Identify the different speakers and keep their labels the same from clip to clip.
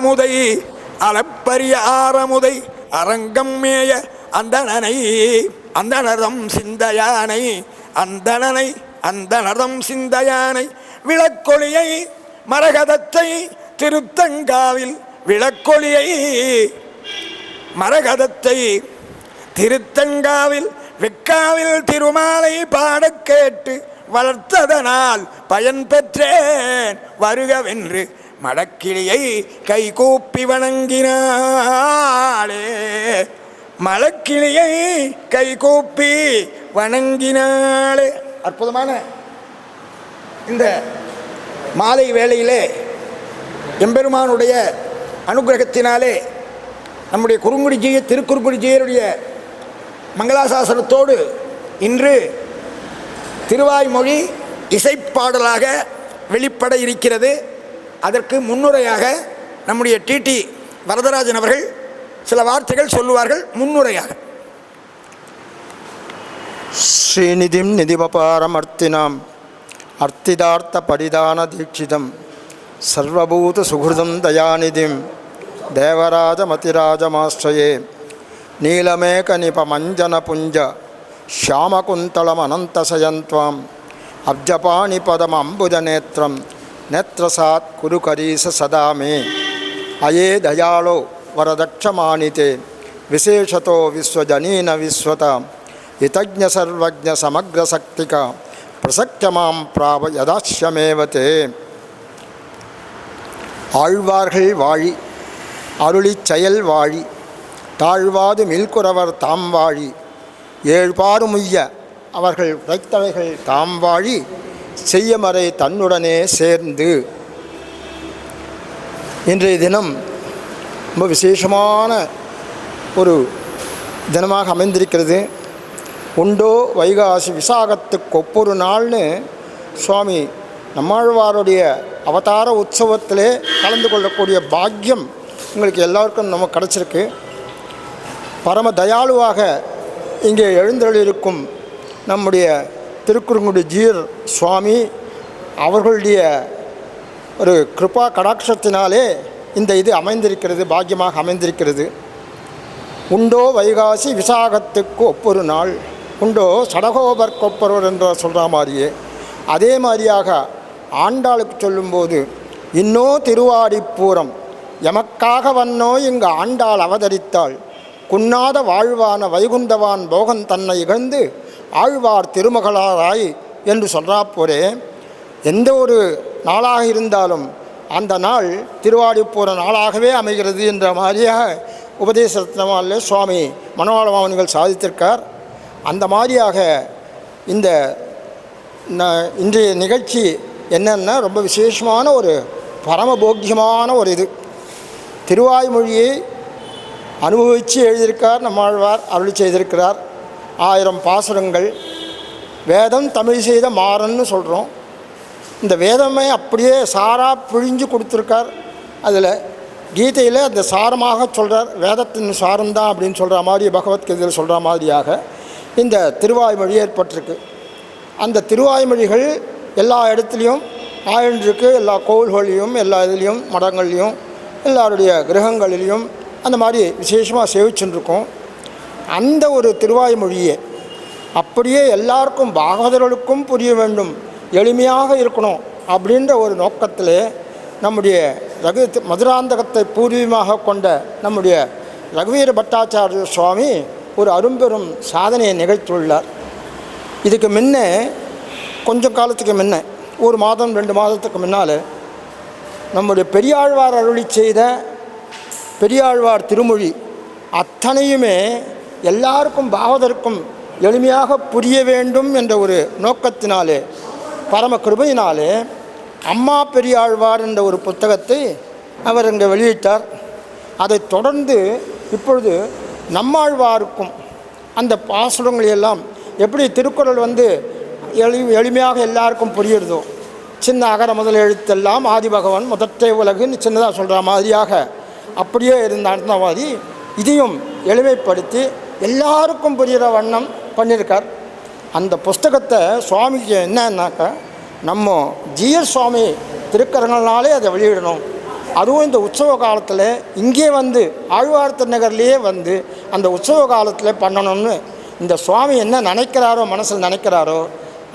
Speaker 1: ஆரமுதை அளப்பரிய ஆரமுதை அரங்கம் மேய அந்தனனை அந்தனதம் சிந்தயானை அந்தனனை அந்தனதம் சிந்தயானை விளக்கொளியை மரகதத்தை திருத்தங்காவில் விளக்கொளியை மரகதத்தை திருத்தங்காவில் வெக்காவில் திருமாலை பாடக்கேட்டு கேட்டு வளர்த்ததனால் பயன் பெற்றேன் வருகவென்று மடக்கிளியை கை கூப்பி வணங்கினாளே மழக்கிளியை கை கூப்பி வணங்கினாளே அற்புதமான இந்த மாலை வேளையிலே எம்பெருமானுடைய அனுகிரகத்தினாலே நம்முடைய குறுங்குடிஜிய திருக்குறுங்குடிஜியருடைய மங்களாசாசனத்தோடு இன்று திருவாய்மொழி இசைப்பாடலாக வெளிப்பட இருக்கிறது அதற்கு முன்னுரையாக நம்முடைய டிடி வரதராஜன் அவர்கள் சில வார்த்தைகள் சொல்லுவார்கள் முன்னுரையாக
Speaker 2: ஸ்ரீநிதிம் நிதிபபாரம் அர்த்தினாம் அர்த்திதார்த்த படிதான தீட்சிதம் சர்வபூத சுகிருதம் தயாநிதிம் தேவராஜ மாஸ்டயே நீலமேக மஞ்சன புஞ்ச ஷியாமகுந்தளம் அனந்தசயந்த்வாம் அப்ஜபாணி பதம் நேத்திரம் நேத்திரசாத் குருகரீச சதாமே அயே தயாளோ வரதட்சமானிதே விசேஷத்தோ விஸ்வஜனீன விஸ்வதாம் இத்தஜ சர்வஜ சமக்ரசக்திகா பிரசக்தமாம் பிராவ யதாஷ்யமேவதே ஆழ்வார்கள் வாழி அருளி செயல் வாழி தாழ்வாது மில்குறவர் தாம் வாழி ஏழ்பாறுமுய்ய அவர்கள் உழைத்தவைகள் தாம் வாழி செய்யமறை தன்னுடனே சேர்ந்து இன்றைய தினம் ரொம்ப விசேஷமான ஒரு தினமாக அமைந்திருக்கிறது உண்டோ வைகாசி விசாகத்துக்கு ஒப்பொரு நாள்னு சுவாமி நம்மாழ்வாருடைய அவதார உற்சவத்திலே கலந்து கொள்ளக்கூடிய பாக்கியம் உங்களுக்கு எல்லாருக்கும் நமக்கு கிடச்சிருக்கு பரம தயாளுவாக இங்கே எழுந்தருளிருக்கும் நம்முடைய திருக்குறுங்குடி ஜீர் சுவாமி அவர்களுடைய ஒரு கிருபா கடாட்சத்தினாலே இந்த இது அமைந்திருக்கிறது பாக்கியமாக அமைந்திருக்கிறது உண்டோ வைகாசி விசாகத்துக்கு ஒப்பொரு நாள் உண்டோ சடகோபர் கொப்பரவர் என்ற சொல்கிற மாதிரியே அதே மாதிரியாக ஆண்டாளுக்கு சொல்லும்போது இன்னோ திருவாடிப்பூரம் எமக்காக வன்னோ இங்கு ஆண்டாள் அவதரித்தாள் குன்னாத வாழ்வான வைகுந்தவான் போகன் தன்னை இகழ்ந்து ஆழ்வார் திருமகளாராய் என்று சொல்கிறா போரே எந்த ஒரு நாளாக இருந்தாலும் அந்த நாள் திருவாடி போகிற நாளாகவே அமைகிறது என்ற மாதிரியாக உபதேசத்தினாலே சுவாமி மனோலமாவன்கள் சாதித்திருக்கார் அந்த மாதிரியாக இந்த இன்றைய நிகழ்ச்சி என்னென்னா ரொம்ப விசேஷமான ஒரு பரமபோக்கியமான ஒரு இது திருவாய்மொழியை அனுபவித்து எழுதியிருக்கார் நம்மாழ்வார் அருள் செய்திருக்கிறார் ஆயிரம் பாசுரங்கள் வேதம் தமிழ் செய்த மாறன்னு சொல்கிறோம் இந்த வேதமே அப்படியே சாராக பிழிஞ்சு கொடுத்துருக்கார் அதில் கீதையில் அந்த சாரமாக சொல்கிறார் வேதத்தின் சாரம்தான் அப்படின்னு சொல்கிற மாதிரி பகவத்கீதையில் சொல்கிற மாதிரியாக இந்த திருவாய்மொழி ஏற்பட்டிருக்கு அந்த திருவாய்மொழிகள் எல்லா இடத்துலையும் ஆயிருக்கு எல்லா கோவில்களையும் எல்லா இதுலேயும் மடங்கள்லேயும் எல்லாருடைய கிரகங்களிலையும் அந்த மாதிரி விசேஷமாக சேவிச்சுருக்கோம் அந்த ஒரு திருவாய்மொழியே அப்படியே எல்லாருக்கும் பாகவதர்களுக்கும் புரிய வேண்டும் எளிமையாக இருக்கணும் அப்படின்ற ஒரு நோக்கத்தில் நம்முடைய ரகு மதுராந்தகத்தை பூர்வீகமாக கொண்ட நம்முடைய ரகுவீர பட்டாச்சாரிய சுவாமி ஒரு அரும்பெரும் சாதனையை நிகழ்த்தியுள்ளார் இதுக்கு முன்னே கொஞ்சம் காலத்துக்கு முன்னே ஒரு மாதம் ரெண்டு மாதத்துக்கு முன்னால் நம்முடைய பெரியாழ்வார் அருளி செய்த பெரியாழ்வார் திருமொழி அத்தனையுமே எல்லாருக்கும் பாவதற்கும் எளிமையாக புரிய வேண்டும் என்ற ஒரு நோக்கத்தினாலே பரம கிருபையினாலே அம்மா பெரியாழ்வார் என்ற ஒரு புத்தகத்தை அவர் இங்கே வெளியிட்டார் அதை தொடர்ந்து இப்பொழுது நம்மாழ்வாருக்கும் அந்த பாசுரங்கள் எல்லாம் எப்படி திருக்குறள் வந்து எளி எளிமையாக எல்லாருக்கும் புரியுறதோ சின்ன அகர முதல் எழுத்தெல்லாம் ஆதிபகவன் முதற்றை உலகுன்னு சின்னதாக சொல்கிற மாதிரியாக அப்படியே இருந்த அந்தவாதி இதையும் எளிமைப்படுத்தி எல்லாருக்கும் புரிகிற வண்ணம் பண்ணியிருக்கார் அந்த புஸ்தகத்தை சுவாமிக்கு என்னன்னாக்கா நம்ம ஜிஎஸ் சுவாமி திருக்கரங்கள்னாலே அதை வெளியிடணும் அதுவும் இந்த உற்சவ காலத்தில் இங்கே வந்து ஆழ்வார்த்த நகர்லேயே வந்து அந்த உற்சவ காலத்தில் பண்ணணும்னு இந்த சுவாமி என்ன நினைக்கிறாரோ மனசில் நினைக்கிறாரோ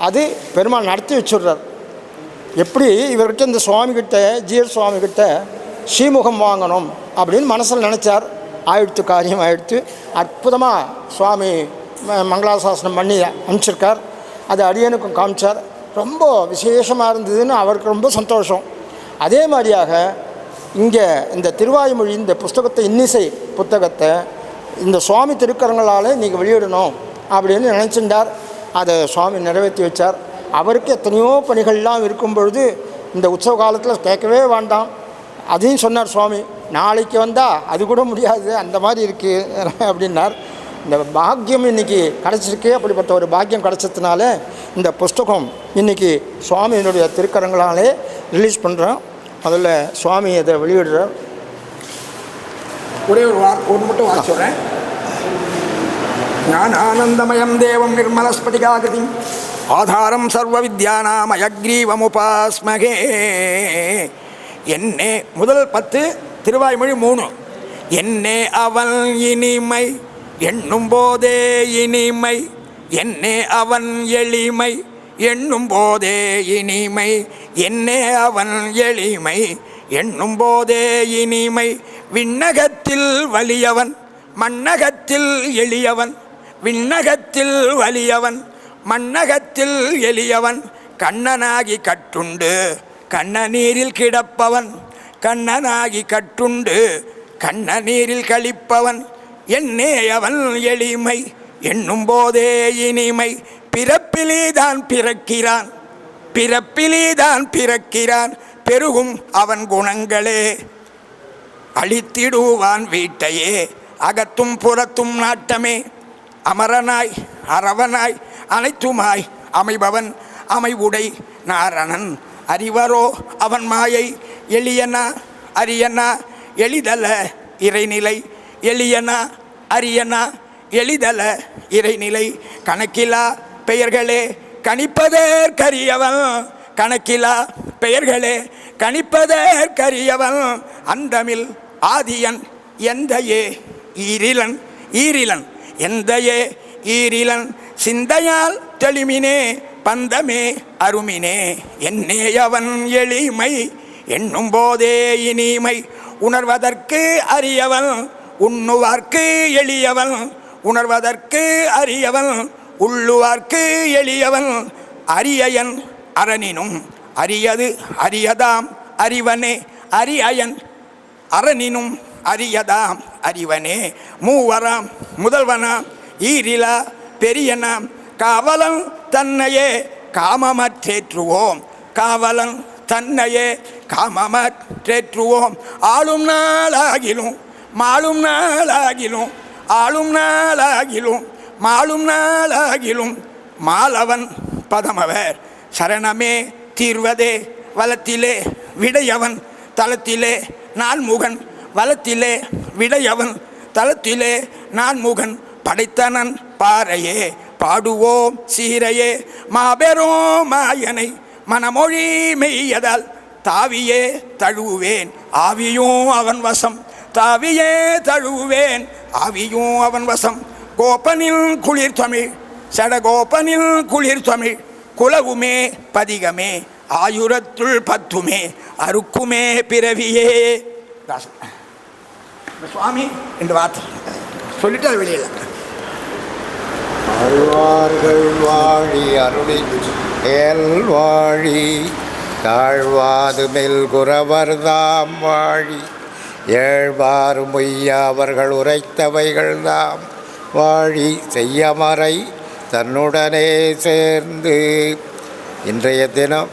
Speaker 2: அது பெருமாள் நடத்தி வச்சுடுறார் எப்படி இவர்கிட்ட இந்த சுவாமிகிட்ட ஜிஎஸ் சுவாமிகிட்ட ஸ்ரீமுகம் வாங்கணும் அப்படின்னு மனசில் நினச்சார் ஆயிடுத்து காரியம் ஆயிடுத்து அற்புதமாக சுவாமி மங்களாசாசனம் பண்ணி அனுப்பிச்சிருக்கார் அது அடியனுக்கும் காமிச்சார் ரொம்ப விசேஷமாக இருந்ததுன்னு அவருக்கு ரொம்ப சந்தோஷம் அதே மாதிரியாக இங்கே இந்த திருவாய்மொழி இந்த புஸ்தகத்தை இன்னிசை புத்தகத்தை இந்த சுவாமி திருக்கரங்களால் இன்றைக்கி வெளியிடணும் அப்படின்னு நினச்சிருந்தார் அதை சுவாமி நிறைவேற்றி வச்சார் அவருக்கு எத்தனையோ பணிகள்லாம் இருக்கும் பொழுது இந்த உற்சவ காலத்தில் கேட்கவே வேண்டாம் அதையும் சொன்னார் சுவாமி நாளைக்கு வந்தால் அது கூட முடியாது அந்த மாதிரி இருக்குது அப்படின்னார் இந்த பாக்கியம் இன்றைக்கி கிடச்சிருக்கு அப்படிப்பட்ட ஒரு பாக்கியம் கிடச்சதுனால இந்த புஸ்தகம் இன்றைக்கி சுவாமியினுடைய திருக்கரங்களாலே ரிலீஸ் பண்ணுறோம் முதல்ல சுவாமி அதை வெளியிடுறோம்
Speaker 1: ஒரே ஒரு வார் மட்டும் வாசி சொல்கிறேன் நான் ஆனந்தமயம் தேவம் நிர்மலஸ்படிகாகிருதி ஆதாரம் சர்வ வித்யானாம் அயக்ரீவமுபாஸ்மகே என்னே முதல் பத்து திருவாய்மொழி மூணு என்னே அவன் இனிமை எண்ணும் போதே இனிமை என்னே அவன் எளிமை எண்ணும் போதே இனிமை என்னே அவன் எளிமை எண்ணும் போதே இனிமை விண்ணகத்தில் வலியவன் மன்னகத்தில் எளியவன் விண்ணகத்தில் வலியவன் மன்னகத்தில் எளியவன் கண்ணனாகி கட்டுண்டு கண்ணநீரில் கிடப்பவன் கண்ணனாகி கட்டுண்டு கண்ண நீரில் கழிப்பவன் என்னே அவன் எளிமை என்னும் போதே இனிமை பிறப்பிலே தான் பிறக்கிறான் பிறப்பிலே தான் பிறக்கிறான் பெருகும் அவன் குணங்களே அழித்திடுவான் வீட்டையே அகத்தும் புறத்தும் நாட்டமே அமரனாய் அரவனாய் அனைத்துமாய் அமைபவன் அமைவுடை நாரணன் அறிவரோ அவன் மாயை எளியனா அரியனா எளிதல இறைநிலை எளியனா அரியனா எளிதல இறைநிலை கணக்கிலா பெயர்களே கணிப்பதற்கரியவன் கணக்கிலா பெயர்களே கணிப்பதற்கரியவன் அந்தமில் ஆதியன் எந்த ஏ ஈரிலன் ஈரிலன் எந்த ஏ ஈரிலன் சிந்தையால் தெளிமினே பந்தமே அருமினே என்னே அவன் எளிமை என்னும் போதே இனிமை உணர்வதற்கு அரியவன் உண்ணுவார்க்கு எளியவன் உணர்வதற்கு அரியவன் உள்ளுவார்க்கு எளியவன் அரியயன் அரணினும் அரியது அரியதாம் அறிவனே அரியன் அரணினும் அரியதாம் அறிவனே மூவராம் முதல்வனாம் ஈரிலா பெரியனாம் காவலன் தன்னையே காமமற்றேற்றுவோம் காவலன் தன்னையே காமமற்றேற்றுவோம் ஆளும் நாளாகிலும் மாளும் நாளாகிலும் ஆளும் நாளாகிலும் மாளும் நாளாகிலும் மாலவன் பதமவர் சரணமே தீர்வதே வளத்திலே விடையவன் தளத்திலே நான்முகன் வளத்திலே விடையவன் தளத்திலே நான்முகன் படைத்தனன் பாறையே பாடுவோம் சீரையே மாபெரும் மாயனை மனமொழி மெய்யதால் தாவியே தழுவேன் ஆவியும் அவன் வசம் தாவியே தழுவேன் ஆவியும் அவன் வசம் கோப்பனில் குளிர் தமிழ் சடகோப்பனில் குளிர் தமிழ் குலவுமே பதிகமே ஆயுரத்துள் பத்துமே அறுக்குமே பிறவியே சுவாமி என்று வார்த்தை சொல்லிட்டு அது வெளியில்லை
Speaker 3: ஆழ்வார்கள் வாழி அருளி ஏல் வாழி தாழ்வாது மேல் குறவர் தாம் வாழி ஏழ்வாறு மொய்யா அவர்கள் உரைத்தவைகள் தாம் வாழி செய்யமறை தன்னுடனே சேர்ந்து இன்றைய தினம்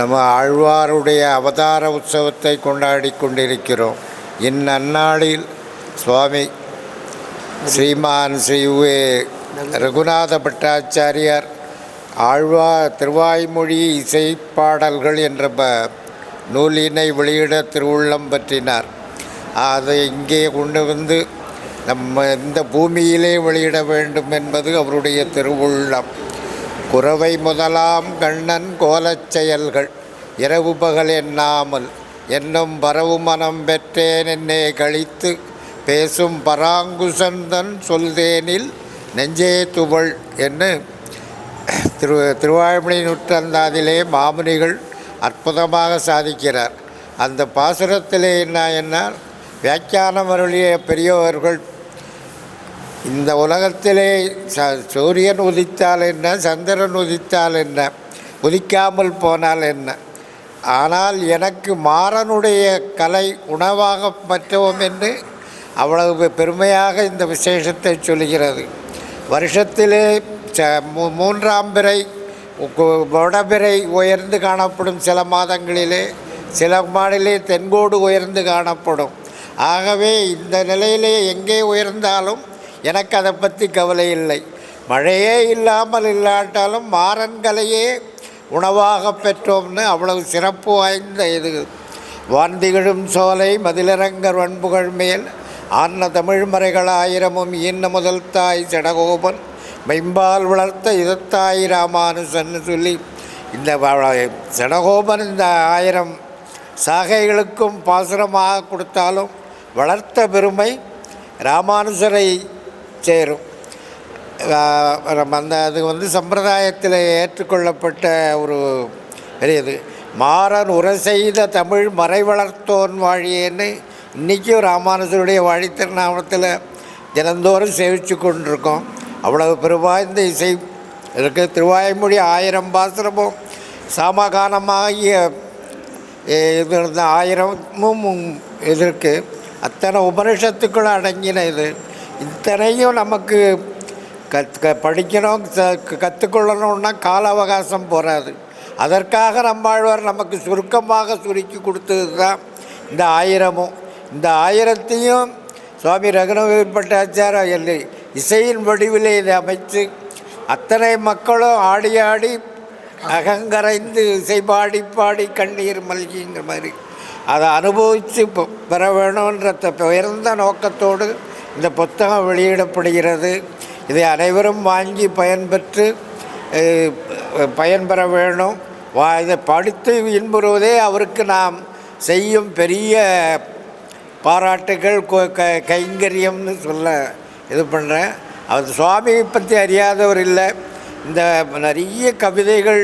Speaker 3: நம்ம ஆழ்வாருடைய அவதார உற்சவத்தை கொண்டாடி கொண்டிருக்கிறோம் இந்நன்னாளில் சுவாமி ஸ்ரீமான் ஸ்ரீ ரகுநாத பட்டாச்சாரியார் ஆழ்வா திருவாய்மொழி இசைப்பாடல்கள் என்ற ப நூலினை வெளியிட திருவுள்ளம் பற்றினார் அதை இங்கே கொண்டு வந்து நம்ம இந்த பூமியிலே வெளியிட வேண்டும் என்பது அவருடைய திருவுள்ளம் குறவை முதலாம் கண்ணன் கோலச் செயல்கள் இரவு பகல் எண்ணாமல் என்னும் பரவு மனம் பெற்றேன் என்னே கழித்து பேசும் பராங்குசந்தன் சொல்தேனில் நெஞ்சே துவள் என்று திரு திருவாழ்மணி நூற்றந்தாதிலே மாமுனிகள் அற்புதமாக சாதிக்கிறார் அந்த பாசுரத்திலே என்ன என்ன வியாக்கியானம் அருளிய பெரியவர்கள் இந்த உலகத்திலே ச சூரியன் உதித்தால் என்ன சந்திரன் உதித்தால் என்ன உதிக்காமல் போனால் என்ன ஆனால் எனக்கு மாறனுடைய கலை உணவாக பற்றவும் என்று அவ்வளவு பெருமையாக இந்த விசேஷத்தை சொல்கிறது வருஷத்திலே மூன்றாம் பிறை வடபிறை உயர்ந்து காணப்படும் சில மாதங்களிலே சில மாடிலே தென்கோடு உயர்ந்து காணப்படும் ஆகவே இந்த நிலையிலே எங்கே உயர்ந்தாலும் எனக்கு அதை பற்றி கவலை இல்லை மழையே இல்லாமல் இல்லாட்டாலும் மாறன்களையே உணவாக பெற்றோம்னு அவ்வளவு சிறப்பு வாய்ந்த இது வான்திகழும் சோலை மதிலரங்கர் வன்புகள் மேல் ஆன்ன தமிழ் மறைகளாயிரமும் இன்ன முதல் தாய் ஜடகோபன் மெம்பால் வளர்த்த இதத்தாய் ராமானுசன் சொல்லி இந்த ஜடகோபன் இந்த ஆயிரம் சாகைகளுக்கும் பாசுரமாக கொடுத்தாலும் வளர்த்த பெருமை ராமானுசரை சேரும் அந்த அது வந்து சம்பிரதாயத்தில் ஏற்றுக்கொள்ளப்பட்ட ஒரு பெரியது மாறன் உரை செய்த தமிழ் மறை வளர்த்தோன் வாழியேன்னு இன்றைக்கும் ராமானுஜருடைய வழித்திருநாமத்தில் தினந்தோறும் சேவித்து கொண்டிருக்கோம் அவ்வளவு பெருவாய்ந்த இசை இருக்குது திருவாய்மொழி ஆயிரம் பாசுரமும் சாமகானமாகிய இது இருந்த ஆயிரமும் இது இருக்குது அத்தனை உபனிஷத்துக்குள்ள அடங்கின இது இத்தனையும் நமக்கு கத் படிக்கணும் கற்றுக்கொள்ளணும்னா கால அவகாசம் போகாது அதற்காக நம்மாழ்வார் நமக்கு சுருக்கமாக சுருக்கி கொடுத்தது தான் இந்த ஆயிரமும் இந்த ஆயிரத்தையும் சுவாமி ரகுநவீர்பட்டாச்சாரம் என்று இசையின் வடிவிலே இதை அமைத்து அத்தனை மக்களும் ஆடி ஆடி அகங்கரைந்து இசை பாடி பாடி கண்ணீர் மல்கிங்கிற மாதிரி அதை அனுபவித்து பெற வேணுன்ற உயர்ந்த நோக்கத்தோடு இந்த புத்தகம் வெளியிடப்படுகிறது இதை அனைவரும் வாங்கி பயன்பெற்று பயன்பெற வேணும் வா இதை படித்து இன்புறுவதே அவருக்கு நாம் செய்யும் பெரிய பாராட்டுகள் கைங்கரியம்னு சொல்ல இது பண்ணுறேன் அவர் சுவாமியை பற்றி அறியாதவர் இல்லை இந்த நிறைய கவிதைகள்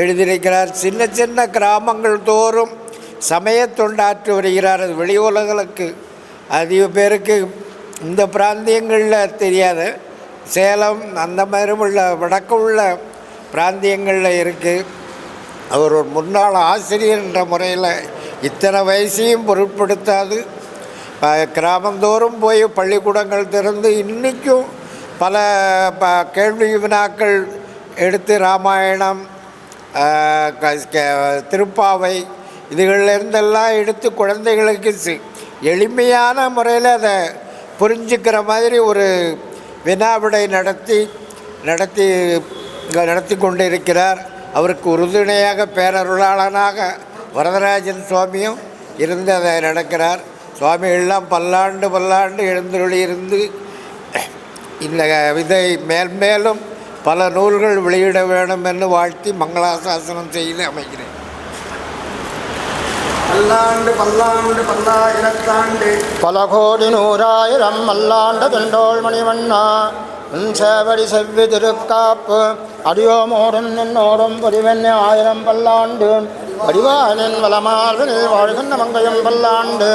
Speaker 3: எழுதியிருக்கிறார் சின்ன சின்ன கிராமங்கள் தோறும் சமய தொண்டாற்றி வருகிறார் அது வெளி உலகளுக்கு அதிக பேருக்கு இந்த பிராந்தியங்களில் தெரியாது சேலம் அந்த மாதிரி உள்ள வடக்கு உள்ள பிராந்தியங்களில் இருக்குது அவர் ஒரு முன்னாள் ஆசிரியர் என்ற முறையில் இத்தனை வயசையும் பொருட்படுத்தாது கிராமந்தோறும் போய் பள்ளிக்கூடங்கள் திறந்து இன்றைக்கும் பல ப கேள்வி வினாக்கள் எடுத்து ராமாயணம் திருப்பாவை இதுகளிலிருந்தெல்லாம் எடுத்து குழந்தைகளுக்கு சி எளிமையான முறையில் அதை புரிஞ்சுக்கிற மாதிரி ஒரு வினாவிடை நடத்தி நடத்தி நடத்தி கொண்டு இருக்கிறார் அவருக்கு உறுதுணையாக பேரருளாளனாக வரதராஜன் சுவாமியும் இருந்து அதை நடக்கிறார் சுவாமிகள்லாம் பல்லாண்டு பல்லாண்டு எழுந்தொழி இருந்து இந்த விதை மேல்மேலும் பல நூல்கள் வெளியிட வேண்டும் என்று வாழ்த்தி மங்களாசாசனம் செய்து அமைகிறேன்
Speaker 1: பல்லாண்டு பல்லாண்டு பல்லாயிரத்தாண்டு
Speaker 2: பல கோடி நூறாயிரம் மல்லாண்டு தண்டோள் மணிவண்ணா சேவடி செவ்வி திருக்காப்பு அடியோ மோரும் நின்னோரும் பொறிவெண்ணே ஆயிரம் பல்லாண்டு வடிவாளின் வளமாறு வாழ்கின்ற மங்கையும் பல்லாண்டு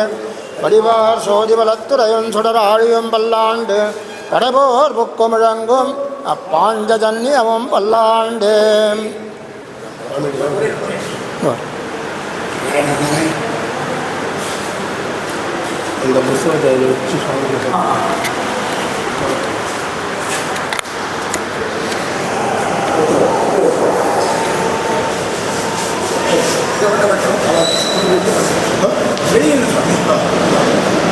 Speaker 2: வடிவார் சோதி வளத்துறையும் சுடராழியும் பல்லாண்டு கடபோர் புக்குமிழங்கும் அப்பாஞ்ச ஜன்னியமும் பல்லாண்டு
Speaker 3: இந்த புஸ்தகத்தை வச்சு சொல்லுங்க
Speaker 1: 1 0 0ですか、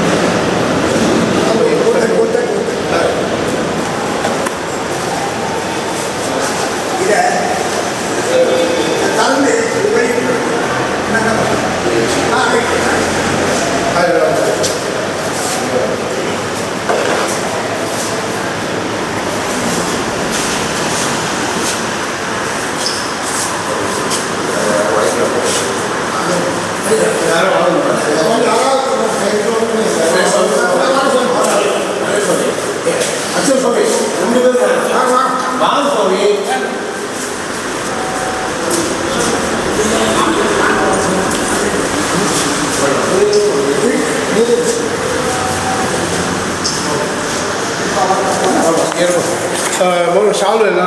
Speaker 3: untuk sialolul jell 请?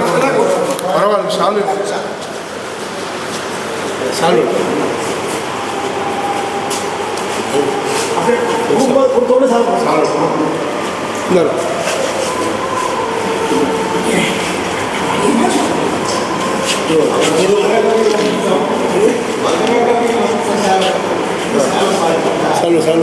Speaker 3: Adalahkan sosodo zat, sialливо... Sial refinit.
Speaker 1: Sial trenit, sialikan karit. Sial innonal.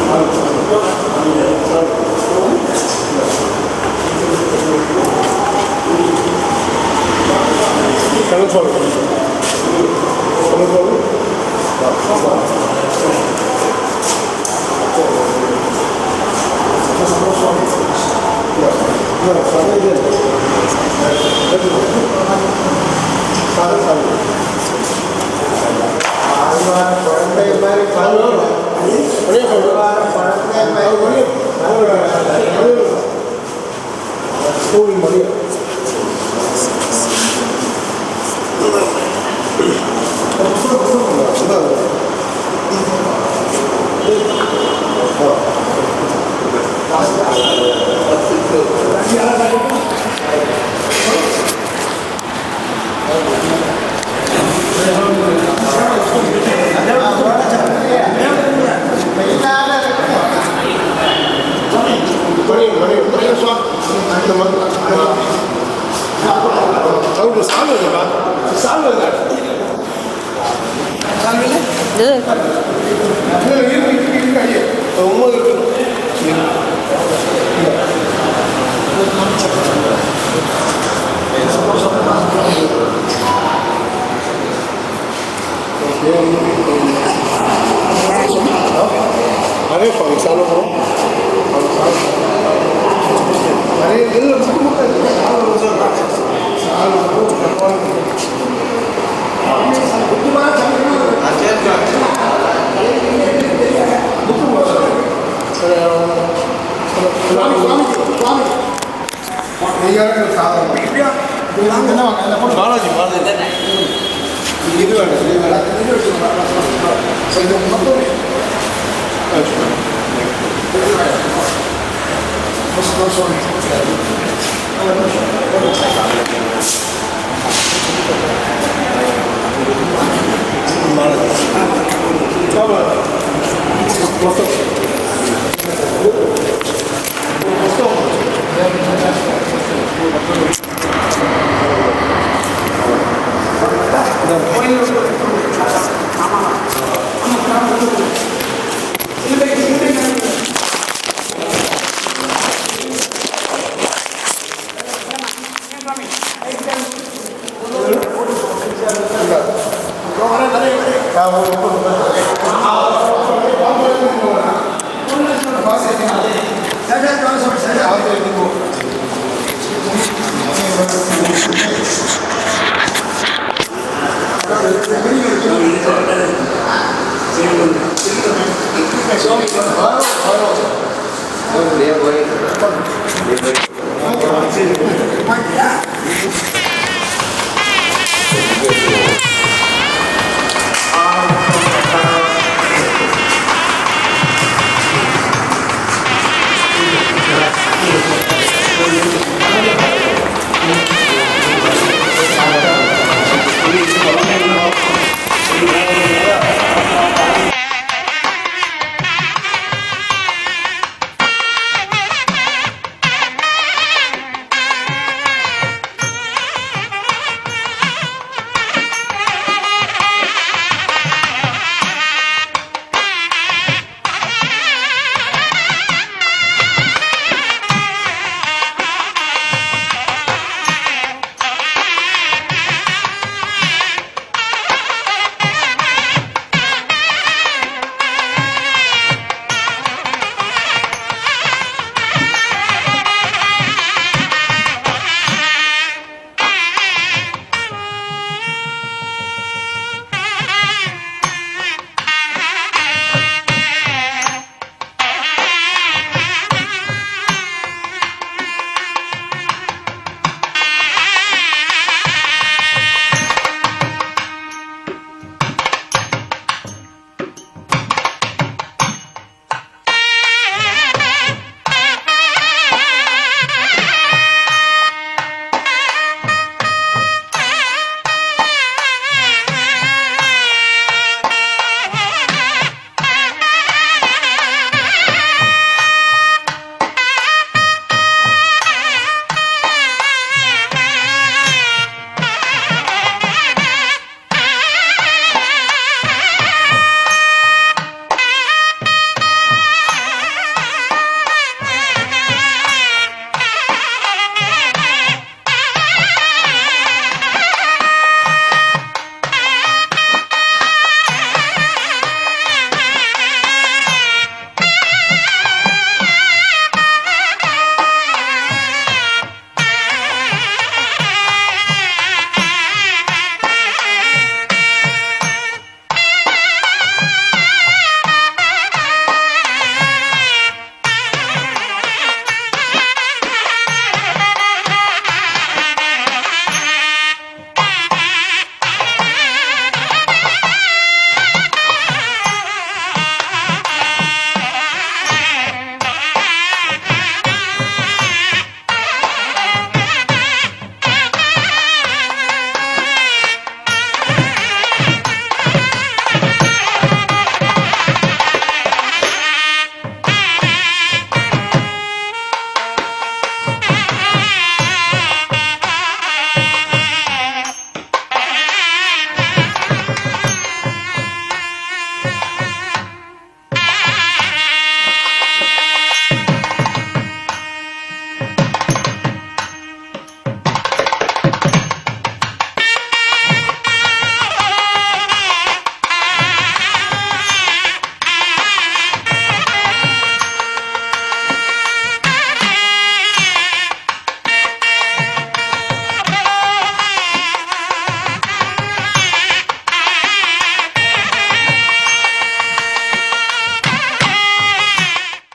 Speaker 2: எவ்வளோ வரும்
Speaker 3: நிறைய இதில் முட்டு முட்டை இருக்குது நாலு வருஷம் நாலு
Speaker 1: பாலாஜி பாலாஜி இது வேண்டாம் இது வேண்டாம் இது வச்சுக்கலாம் 星の少年を使い、ど
Speaker 2: の会